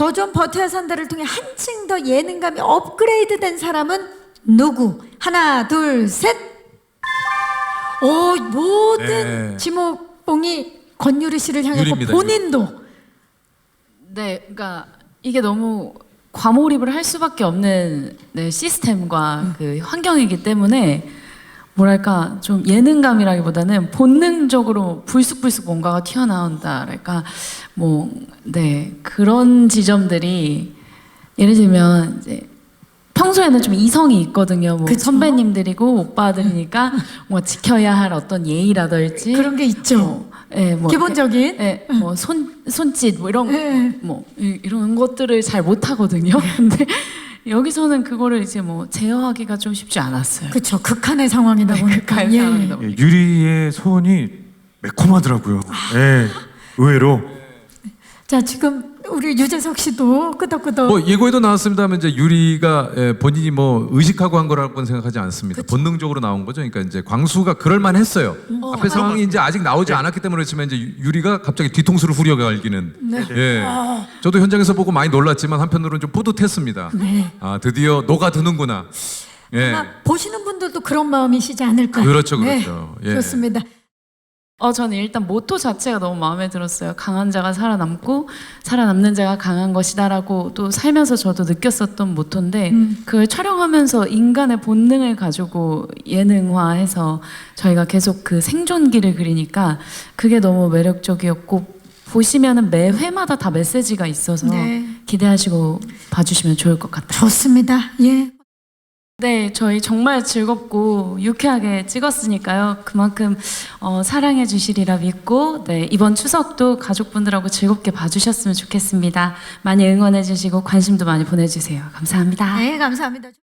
더 좀 버텨야 산다를 통해 한층 더 예능감이 업그레이드 된 사람은 누구? 하나, 둘, 셋. 오, 모든 네. 지목봉이 권유리 씨를 향했고 유리입니다, 본인도 네, 그러니까 이게 너무 과몰입을 할 수밖에 없는 네, 시스템과 그 환경이기 때문에 뭐랄까 좀 예능감이라기보다는 본능적으로 불쑥불쑥 뭔가가 튀어나온다랄까 뭐 네 그런 지점들이 예를 들면 이제 평소에는 좀 이성이 있거든요. 뭐 그쵸. 선배님들이고 오빠들이니까 뭐 지켜야 할 어떤 예의라든지 그런 게 있죠. 뭐, 예, 뭐 기본적인. 예, 뭐손 손짓 뭐 이런 예. 뭐 이- 이런 것들을 잘 못 하거든요. 근데 여기서는 그거를 이제 뭐 제어하기가 좀 쉽지 않았어요. 그렇죠. 극한의 상황이다 네, 보니까. 극한의 예. 상황이다 예, 유리의 소원이 매콤하더라고요. 예, 의외로. 자 지금 우리 유재석 씨도 끄덕끄덕. 뭐 예고에도 나왔습니다만 이제 유리가 예, 본인이 뭐 의식하고 한 거라고는 생각하지 않습니다. 본능적으로 나온 거죠. 그러니까 이제 광수가 그럴 만했어요. 앞에 상황이 이제 아직 나오지 않았기 때문에 그렇지만 이제 유- 유리가 갑자기 뒤통수를 후려갈기는. 네. 예. 저도 현장에서 보고 많이 놀랐지만 한편으로는 좀 뿌듯했습니다. 네. 아 드디어 녹아드는구나. 예. 아마 보시는 분들도 그런 마음이시지 않을까. 그렇죠, 그렇죠. 예. 좋습니다. 어 저는 일단 모토 자체가 너무 마음에 들었어요. 강한 자가 살아남고 살아남는 자가 강한 것이다라고 또 살면서 저도 느꼈었던 모토인데 그걸 촬영하면서 인간의 본능을 가지고 예능화해서 저희가 계속 그 생존기를 그리니까 그게 너무 매력적이었고 보시면은 매 회마다 다 메시지가 있어서 네. 기대하시고 봐주시면 좋을 것 같아요. 좋습니다. 예. 네, 저희 정말 즐겁고 유쾌하게 찍었으니까요. 그만큼 어, 사랑해 주시리라 믿고 네, 이번 추석도 가족분들하고 즐겁게 봐주셨으면 좋겠습니다. 많이 응원해 주시고 관심도 많이 보내주세요. 감사합니다. 네, 감사합니다.